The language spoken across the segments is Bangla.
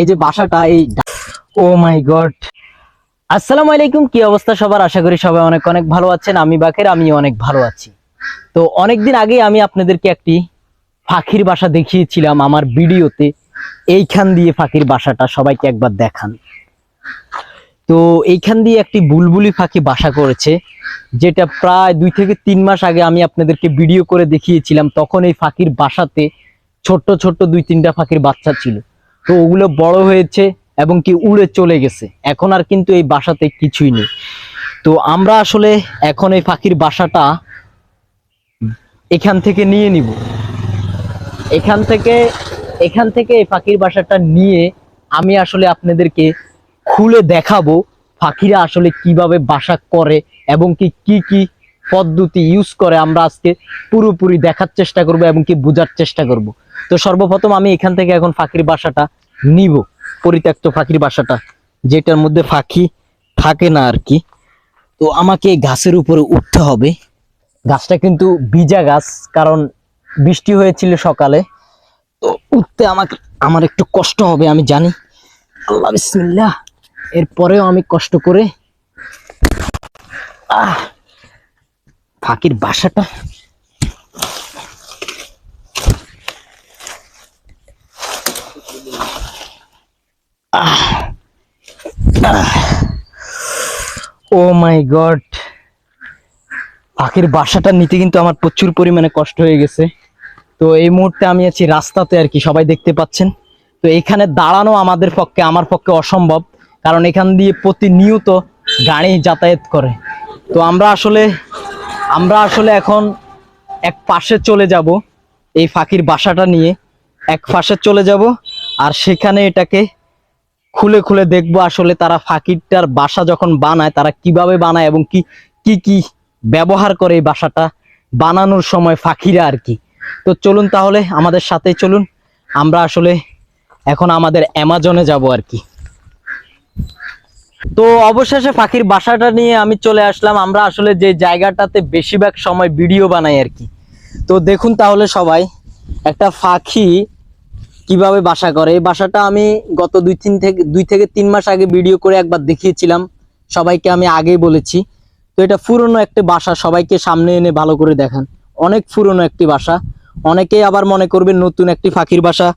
এই যে বাসাটা, এই ও মাই গড আসসালামু আলাইকুম, কি অবস্থা সবার? আশা করি সবাই অনেক অনেক ভালো আছেন। আমি বাকের আমি অনেক ভালো আছি। তো অনেকদিন আগে আমি আপনাদেরকে একটি পাখির বাসা দেখিয়েছিলাম আমার ভিডিওতে। এইখান দিয়ে পাখির বাসাটা সবাইকে একবার দেখান। তো এইখান দিয়ে একটি বুলবুলি পাখি বাসা করেছে, যেটা প্রায় দুই থেকে তিন মাস আগে আমি আপনাদেরকে ভিডিও করে দেখিয়েছিলাম। তখন এই পাখির বাসাতে ছোট্ট ছোট্ট দুই তিনটা পাখির বাচ্চা ছিল। তো ওগুলো বড় হয়েছে এবং কি উড়ে চলে গেছে। এখন আর কিন্তু এই বাসাতে কিছুই নেই। তো আমরা আসলে এখন এই পাখির বাসাটা এখান থেকে নিয়ে নিব। এখান থেকে এখান থেকে এই পাখির বাসাটা নিয়ে আমি আসলে আপনাদেরকে খুলে দেখাবো পাখিরা আসলে কীভাবে বাসা করে এবং কি কি কি পদ্ধতি ইউজ করে আমরা আজকে পুরোপুরি দেখার চেষ্টা করব এবং কি বোঝার চেষ্টা করব। তো সর্বপ্রথম আমি এখান থেকে এখন পাখির বাসাটা নিব পরিত্যক্ত পাখির বাসাটা, যেটার মধ্যে পাখি থাকে না আর কি। তো আমাকে গাছের উপরে উঠতে হবে। গাছটা কিন্তু ভিজা গাছ, কারণ বৃষ্টি হয়েছিল সকালে। তো উঠতে আমাকে, আমার একটু কষ্ট হবে, আমি জানি। আল্লাহ, বিসমিল্লাহ। এরপরেও আমি কষ্ট করে, আহ, ফাঁকির বাসাটা ও মাই গড। পাখির বাসাটা নিতে কিন্তু আমার প্রচুর পরিমাণে কষ্ট হয়ে গেছে। তো এই মুহূর্তে আমি আছি রাস্তাতে আর কি, সবাই দেখতে পাচ্ছেন। তো এখানে দাঁড়ানো আমাদের পক্ষে, আমার পক্ষে অসম্ভব। কারণ এখান দিয়ে প্রতিনিয়ত গাড়ি যাতায়াত করে। তো আমরা আসলে আমরা আসলে এখন এক পাশে চলে যাব এই ফাঁকির বাসাটা নিয়ে। এক পাশে চলে যাব আর সেখানে এটাকে খুলে খুলে দেখব আসলে তারা ফাঁকিটার বাসা যখন বানায়, তারা কীভাবে বানায় এবং কি কি কি ব্যবহার করে এই বাসাটা বানানোর সময় ফাঁকিরা আর কি। তো চলুন তাহলে আমাদের সাথে চলুন। আমরা আসলে এখন আমাদের অ্যামাজনে যাব আর কি। তো অবশেষে পাখির বাসাটা নিয়ে আমি চলে আসলাম। আমরা আসলে যে জায়গাটাতে বেশিরভাগ সময় ভিডিও বানাই আর কি। তো দেখুন তাহলে সবাই, একটা পাখি কীভাবে বাসা করে। এই বাসাটা আমি গত দুই তিন থেকে, দুই থেকে তিন মাস আগে ভিডিও করে একবার দেখিয়েছিলাম। সবাইকে আমি আগেই বলেছি। তো এটা পুরনো একটি বাসা, সবাইকে সামনে এনে ভালো করে দেখান। অনেক পুরনো একটি বাসা। অনেকেই আবার মনে করবে নতুন একটি ফাঁকির বাসা,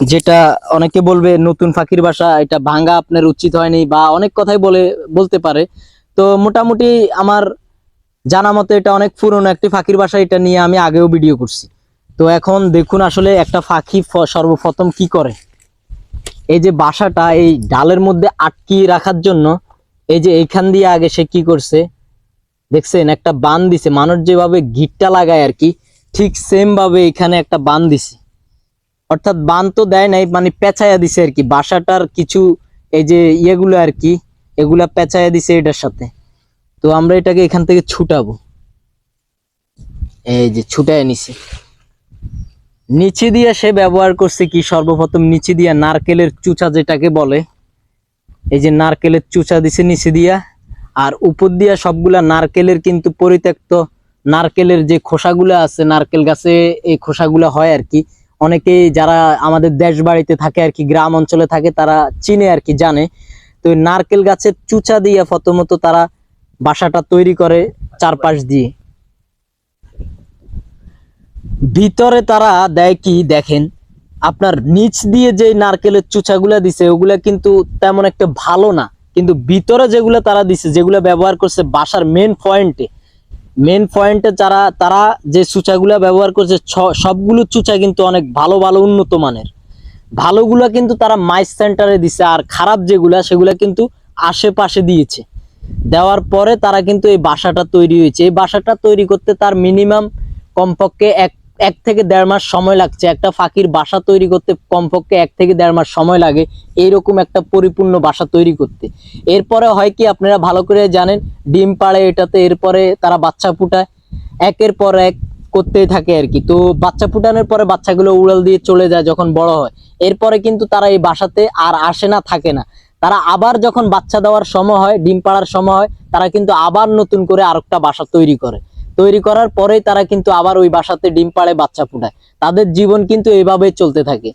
যেটা অনেকে বলবে নতুন ফাঁকির বাসা, এটা ভাঙ্গা আপনার উচিত হয়নি বা অনেক কথাই বলে, বলতে পারে। তো মোটামুটি আমার জানা মতে এটা অনেক পুরনো একটি ফাঁকির বাসা, এটা নিয়ে আমি আগেও ভিডিও করছি। তো এখন দেখুন আসলে একটা পাখি সর্বপ্রথম কি করে? এই যে বাসাটা এই ডালের মধ্যে আটকিয়ে রাখার জন্য এই যে এইখান দিয়ে আগে সে কি করছে? দেখছেন, একটা বান দিছে। মানুষ যেভাবে গিটটা লাগায় আর কি, ঠিক সেম ভাবে এখানে একটা বান দিছে। অর্থাৎ বান তো দেয় নাই মানে পেঁচাইয়া দিছে আর কি। বাসাটার কিছু এই যে ইয়েগুলো আর কি, এগুলা পেঁচাইয়া দিছে এটার সাথে। তো আমরা এটাকে এখান থেকে ছুটাবো। এই যে ছুটায় নিছে। নিচে দিয়ে সে ব্যবহার করছে কি? সর্বপ্রথম নিচে দিয়া নারকেলের চুচা যেটাকে বলে, এই যে নারকেলের চুচা দিছে নিচে দিয়া, আর উপর দিয়া সবগুলা নারকেলের কিন্তু পরিত্যক্ত নারকেলের যে খোসাগুলো আছে, নারকেল গাছে এই খোসাগুলো হয় আর কি। অনেকেই যারা আমাদের দেশ বাড়িতে থাকে আর কি, গ্রাম অঞ্চলে থাকে, তারা চিনে আর কি, জানে। তো নারকেল গাছের চুচা দিয়ে প্রথমত তারা বাসাটা তৈরি করে চারপাশ দিয়ে। ভিতরে তারা দেয় কি? দেখেন, আপনার নিচ দিয়ে যে নারকেলের চুচাগুলা দিছে, ওগুলা কিন্তু তেমন একটা ভালো না। কিন্তু ভিতরে যেগুলো তারা দিছে, যেগুলো ব্যবহার করছে বাসার মেন পয়েন্টে মেন পয়েন্টে যারা, তারা যে চুচাগুলা ব্যবহার করছে সবগুলো চুচা কিন্তু অনেক ভালো ভালো উন্নত মানের। ভালোগুলা কিন্তু তারা মাইস সেন্টারে দিছে, আর খারাপ যেগুলা, সেগুলা কিন্তু আশেপাশে দিয়েছে। দেওয়ার পরে তারা কিন্তু এই বাসাটা তৈরি হয়েছে। এই বাসাটা তৈরি করতে তার মিনিমাম কমপক্ষে এক এক থেকে দেড় মাস সময় লাগছে। একটা ফাঁকির বাসা তৈরি করতে কমপক্ষে এক থেকে দেড় মাস সময় লাগে এইরকম একটা পরিপূর্ণ বাসা তৈরি করতে। এরপরে হয় কি আপনারা ভালো করে জানেন, ডিম পাড়ে এটাতে, এরপরে তারা বাচ্চা ফুটায়। একের পর এক করতেই থাকে আর কি। তো বাচ্চা ফুটানোর পরে বাচ্চাগুলো উড়াল দিয়ে চলে যায় যখন বড় হয়। এরপরে কিন্তু তারা এই বাসাতে আর আসে না, থাকে না। তারা আবার যখন বাচ্চা দেওয়ার সময় হয়, ডিম পাড়ার সময় হয়, তারা কিন্তু আবার নতুন করে আরেকটা বাসা তৈরি করে। তৈরি করার পরেই তারা কিন্তু আবার ওই বাসাতে ডিম পাড়ে, বাচ্চা ফুটায়। তাদের জীবন কিন্তু এইভাবেই চলতে থাকে।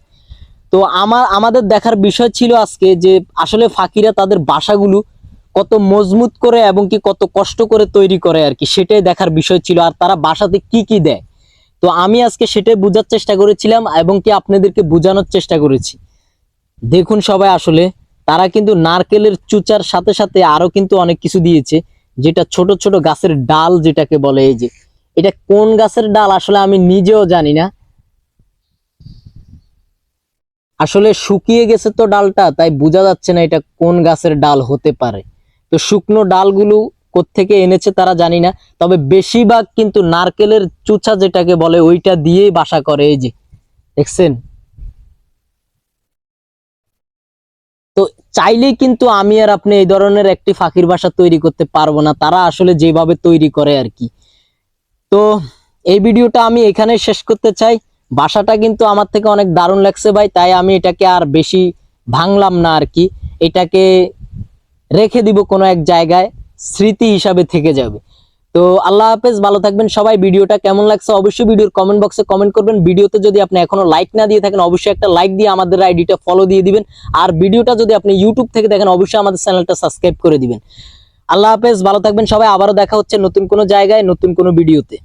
তো আমার, আমাদের দেখার বিষয় ছিল আজকে যে আসলে ফাকিরা তাদের বাসাগুলো কত মজবুত করে এবং কি কত কষ্ট করে তৈরি করে আর কি, সেটাই দেখার বিষয় ছিল। আর তারা বাসাতে কি কি দেয়? তো আমি আজকে সেটাই বোঝার চেষ্টা করেছিলাম এবং কি আপনাদেরকে বোঝানোর চেষ্টা করেছি। দেখুন সবাই আসলে, তারা কিন্তু নারকেলের চুচার সাথে সাথে আরও কিন্তু অনেক কিছু দিয়েছে। যেটা ছোট ছোট গাছের ডাল যেটাকে বলে, এই যে, এটা কোন গাছের ডাল আসলে আমি নিজেও জানি না। আসলে শুকিয়ে গেছে তো ডালটা, তাই বোঝা যাচ্ছে না এটা কোন গাছের ডাল হতে পারে। তো শুকনো ডালগুলো কোত্থেকে এনেছে তারা জানি না, তবে বেশিরভাগ কিন্তু নারকেলের চুচা যেটাকে বলে, ওইটা দিয়েই বাসা করে, এই যে, দেখছেন? তো চাইলেই কিন্তু আমি আর আপনি এই ধরনের একটি ফাঁকির বাসা তৈরি করতে পারব না। তারা আসলে যেভাবে তৈরি করে আর কি। তো এই ভিডিওটা আমি এখানে শেষ করতে চাই। বাসাটা কিন্তু আমার থেকে অনেক দারুণ লাগছে ভাই, তাই আমি এটাকে আর বেশি ভাঙলাম না আর কি। এটাকে রেখে দিব কোনো এক জায়গায়, স্মৃতি হিসাবে থেকে যাবে। তো আল্লাহ হাফেজ, ভালো থাকবেন সবাই। ভিডিওটা কেমন লাগছে অবশ্যই ভিডিওর কমেন্ট বক্সে কমেন্ট করবেন। ভিডিওতে যদি আপনি এখনও লাইক না দিয়ে থাকেন, অবশ্যই একটা লাইক দিয়ে আমাদের আইডিটা ফলো দিয়ে দিবেন। আর ভিডিওটা যদি আপনি ইউটিউব থেকে দেখেন, অবশ্যই আমাদের চ্যানেলটা সাবস্ক্রাইব করে দিবেন। আল্লাহ হাফেজ, ভালো থাকবেন সবাই। আবারও দেখা হচ্ছে নতুন কোনো জায়গায়, নতুন কোনো ভিডিওতে।